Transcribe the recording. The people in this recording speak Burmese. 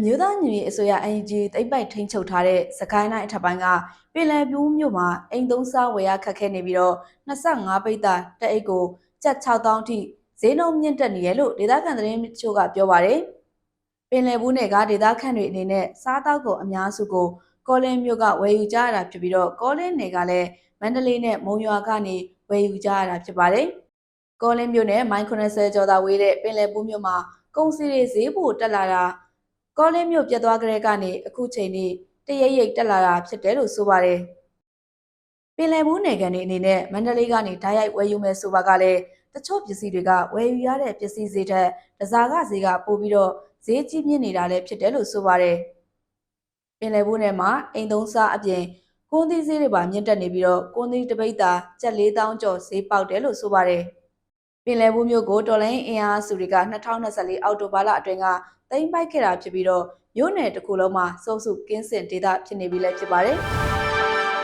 အမျိုးသားညီညွတ်ရေးအစိုးရ NUG တိတ်ပိုက်ထိန်းချုပ်ထားတဲ့စကိုင်းတိုင်းအထက်ပိုင်းကပင်လယ်ပြူးမြို့မှာအိမ်သုံးစားဝယ်ရခက်ခဲနေပြီးတော့25ပိတ်တာတက်အိတ်ကိုကျပ်6000ထိဈေးနှုန်းမြင့်တက်နေရလို့ဒေသခံသတင်းချို့ကပြောပါတယ်။ပင်လယ်ဘူးနယ်ကဒေသခံတွေအနေနဲ့စားတောက်ကိုအများစုကိုကောလင်းမြို့ကဝယ်ယူကြရတာဖြစ်ပြီးတော့ကောလင်းနယ်ကလည်းမန္တလေးနဲ့မုံရွာကနေဝယ်ယူကြရတာဖြစ်ပါတယ်။ကောလင်းမြို့နယ်မိုင်90ကျော်သာဝေးတဲ့ပင်လယ်ဘူးမြို့မှာကုန်စည်တွေဈေးပိုတက်လာတာ ကောလင်းမြို့ပြတ်သွားကြတဲ့ကနေအခုချိန်ထိတရရိပ်တက်လာတာဖြစ်တယ်လို့ဆိုပါတယ်။ပင်လယ်ဘူးနယ်ကန်တွေအနေနဲ့မန္တလေးကနေဓာတ်ရိုက်ဝယ်ယူမယ်ဆိုပါကလည်းတချို့ပစ္စည်းတွေကဝယ်ယူရတဲ့ပစ္စည်းဈေးထက်တစားကဈေးကပိုပြီးတော့ဈေးကြီးမြင့်နေတာလည်းဖြစ်တယ်လို့ဆိုပါတယ်။ပင်လယ်ဘူးနယ်မှာအိမ်သုံးစားအပြင်ကွန်းသီးဈေးတွေပါမြင့်တက်နေပြီးတော့ကွန်းသီးတစ်ပိတ်သာကျပ်4000ကျော်ဈေးပေါက်တယ်လို့ဆိုပါတယ်။ ပင်လယ်ဘူးမျိုးကိုတော်လိုင်းအင်အားစုတွေက2024အောက်တိုဘာလအတွင်းကသိမ်းပိုက်ခဲ့တာဖြစ်ပြီးတော့မြို့နယ်တစ်ခုလုံးမှာစုပ်စုကင်းစင်ဒေသဖြစ်နေပြီလည်းဖြစ်ပါတယ်။